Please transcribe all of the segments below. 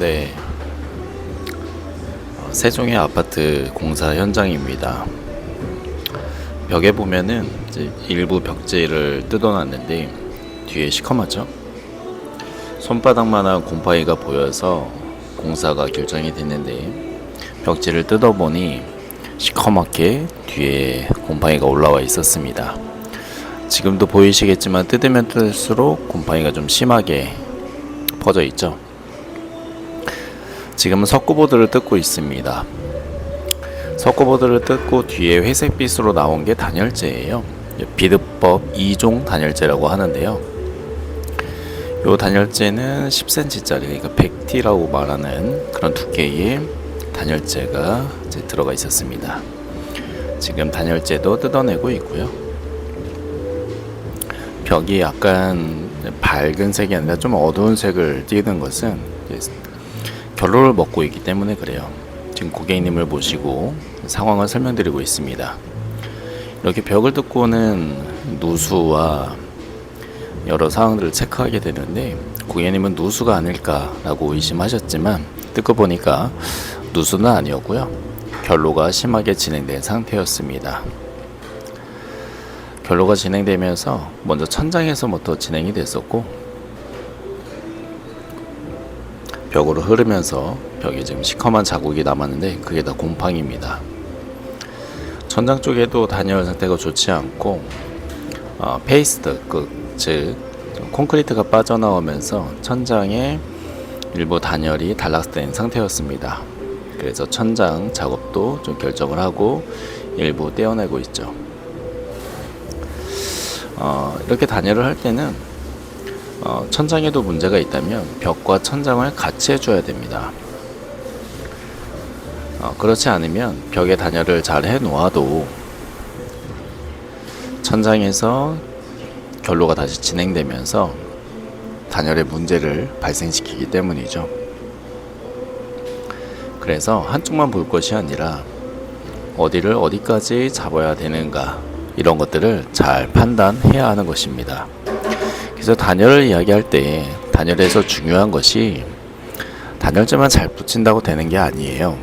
네. 어, 세종의 아파트 공사 현장입니다. 벽에 보면은 일부 벽지를 뜯어놨는데 뒤에 시커멓죠? 손바닥만한 곰팡이가 보여서 공사가 결정이 됐는데 벽지를 뜯어보니 시커멓게 뒤에 곰팡이가 올라와 있었습니다. 지금도 보이시겠지만 뜯으면 뜯을수록 곰팡이가 좀 심하게 퍼져 있죠. 지금은 석고보드를 뜯고 있습니다. 석고보드를 뜯고 뒤에 회색빛으로 나온 게 단열재예요. 비드법 2종 단열재라고 하는데요. 요 단열재는 10cm짜리 그러니까 100T라고 말하는 그런 두께의 단열재가 들어가 있었습니다. 지금 단열재도 뜯어내고 있고요. 벽이 약간 밝은 색이 아니라 좀 어두운 색을 띠는 것은 결로를 먹고 있기 때문에 그래요. 지금 고객님을 모시고 상황을 설명드리고 있습니다. 이렇게 벽을 뜯고는 누수와 여러 상황들을 체크하게 되는데 고객님은 누수가 아닐까라고 의심하셨지만 뜯고 보니까 누수는 아니었고요. 결로가 심하게 진행된 상태였습니다. 결로가 진행되면서 먼저 천장에서부터 진행이 됐었고 벽으로 흐르면서 벽에 지금 시커먼 자국이 남았는데 그게 다 곰팡입니다. 천장 쪽에도 단열 상태가 좋지 않고 어, 페이스트 그, 즉 콘크리트가 빠져나오면서 천장에 일부 단열이 단락된 상태였습니다. 그래서 천장 작업도 좀 결정을 하고 일부 떼어내고 있죠. 어, 이렇게 단열을 할 때는 어, 천장에도 문제가 있다면 벽과 천장을 같이 해줘야 됩니다. 어, 그렇지 않으면 벽에 단열을 잘 해놓아도 천장에서 결로가 다시 진행되면서 단열의 문제를 발생시키기 때문이죠. 그래서 한쪽만 볼 것이 아니라 어디를 어디까지 잡아야 되는가 이런 것들을 잘 판단해야 하는 것입니다. 그래서 단열을 이야기할 때 단열에서 중요한 것이 단열재만 잘 붙인다고 되는 게 아니에요.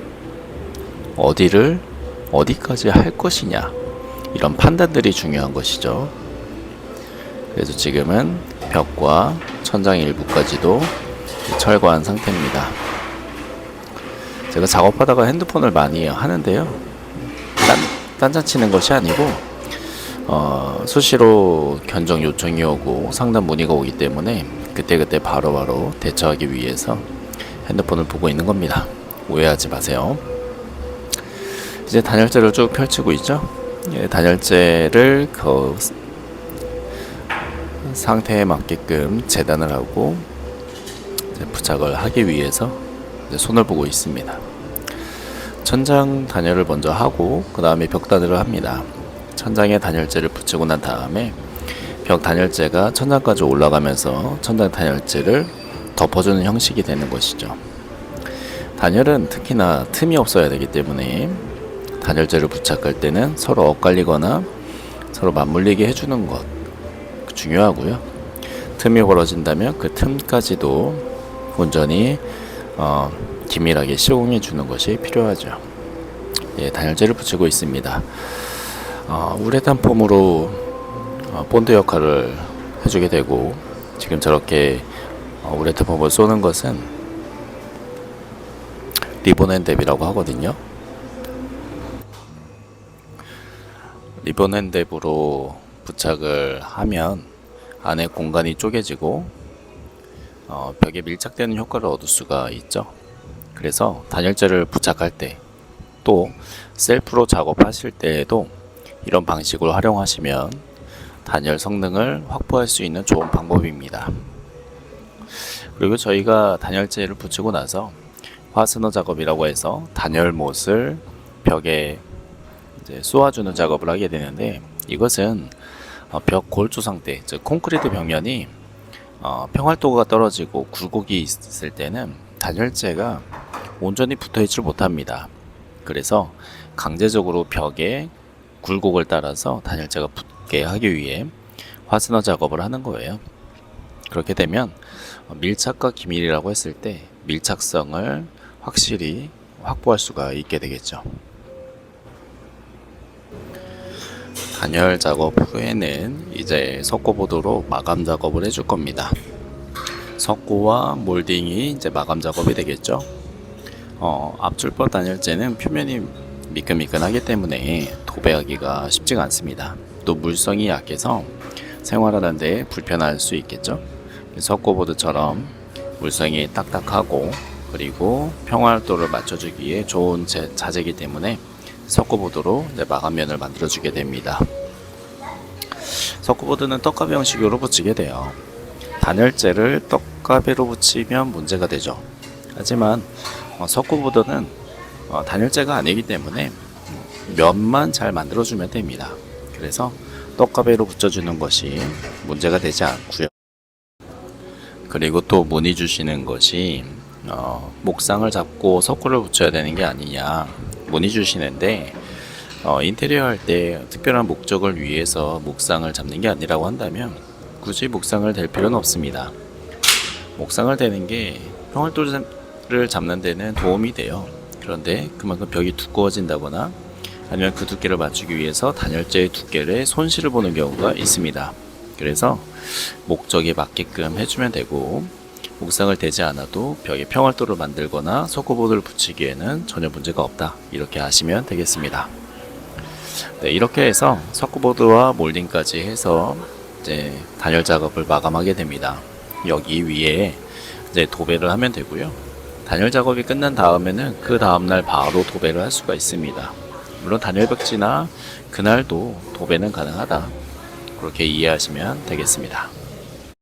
어디를 어디까지 할 것이냐 이런 판단들이 중요한 것이죠. 그래서 지금은 벽과 천장 일부까지도 철거한 상태입니다. 제가 작업하다가 핸드폰을 많이 하는데요. 딴, 딴자치는 것이 아니고 어, 수시로 견적 요청이 오고 상담 문의가 오기 때문에 그때그때 바로 바로 대처하기 위해서 핸드폰을 보고 있는 겁니다. 오해하지 마세요. 이제 단열재를 쭉 펼치고 있죠. 예, 단열재를 그 상태에 맞게끔 재단을 하고 부착을 하기 위해서 손을 보고 있습니다. 천장 단열을 먼저 하고 그 다음에 벽 단열을 합니다. 천장에 단열재를 붙이고 난 다음에 벽 단열재가 천장까지 올라가면서 천장 단열재를 덮어주는 형식이 되는 것이죠. 단열은 특히나 틈이 없어야 되기 때문에 단열재를 부착할 때는 서로 엇갈리거나 서로 맞물리게 해주는 것 중요하고요. 틈이 벌어진다면 그 틈까지도 온전히 어, 기밀하게 시공해 주는 것이 필요하죠. 예, 단열재를 붙이고 있습니다. 어, 우레탄 폼으로 어, 본드 역할을 해주게 되고 지금 저렇게 어, 우레탄 폼을 쏘는 것은 리본 앤뎁이라고 하거든요. 리본 앤뎁으로 부착을 하면 안에 공간이 쪼개지고 어, 벽에 밀착되는 효과를 얻을 수가 있죠. 그래서 단열재를 부착할 때 또 셀프로 작업하실 때에도 이런 방식으로 활용하시면 단열 성능을 확보할 수 있는 좋은 방법입니다. 그리고 저희가 단열재를 붙이고 나서 화스너 작업이라고 해서 단열못을 벽에 쏘아주는 작업을 하게 되는데 이것은 어, 벽 골조 상태, 즉 콘크리트 벽면이 어, 평활도가 떨어지고 굴곡이 있을 때는 단열재가 온전히 붙어 있지 못합니다. 그래서 강제적으로 벽에 굴곡을 따라서 단열재가 붙게 하기 위해 화스너 작업을 하는 거예요. 그렇게 되면 어, 밀착과 기밀이라고 했을 때 밀착성을 확실히 확보할 수가 있게 되겠죠. 단열 작업 후에는 이제 석고보드로 마감 작업을 해줄 겁니다. 석고와 몰딩이 이제 마감 작업이 되겠죠. 어, 앞줄법 단열재는 표면이 미끈미끈하기 때문에 도배하기가 쉽지가 않습니다. 또 물성이 약해서 생활하는데 불편할 수 있겠죠. 석고보드처럼 물성이 딱딱하고 그리고 평활도를 맞춰주기에 좋은 재- 자재이기 때문에 석고보드로 마감면을 만들어주게 됩니다. 석고보드는 떡가비 형식으로 붙이게 돼요. 단열재를 떡가비로 붙이면 문제가 되죠. 하지만 어, 석고보드는 어, 단열재가 아니기 때문에 면만 잘 만들어주면 됩니다. 그래서 떡가비로 붙여주는 것이 문제가 되지 않고요. 그리고 또 문의 주시는 것이 어, 목상을 잡고 석고를 붙여야 되는 게 아니냐 문의 주시는데 어, 인테리어 할 때 특별한 목적을 위해서 목상을 잡는 게 아니라고 한다면 굳이 목상을 댈 필요는 없습니다. 목상을 대는 게 평활도를 잡는 데는 도움이 돼요. 그런데 그만큼 벽이 두꺼워진다거나 아니면 그 두께를 맞추기 위해서 단열재의 두께를 손실을 보는 경우가 있습니다. 그래서 목적에 맞게끔 해주면 되고 목상을 대지 않아도 벽에 평활도를 만들거나 석고보드를 붙이기에는 전혀 문제가 없다 이렇게 하시면 되겠습니다. 네, 이렇게 해서 석고보드와 몰딩까지 해서 이제 단열 작업을 마감하게 됩니다. 여기 위에 이제 도배를 하면 되고요. 단열 작업이 끝난 다음에는 그 다음날 바로 도배를 할 수가 있습니다. 물론 단열 벽지나 그날도 도배는 가능하다. 그렇게 이해하시면 되겠습니다.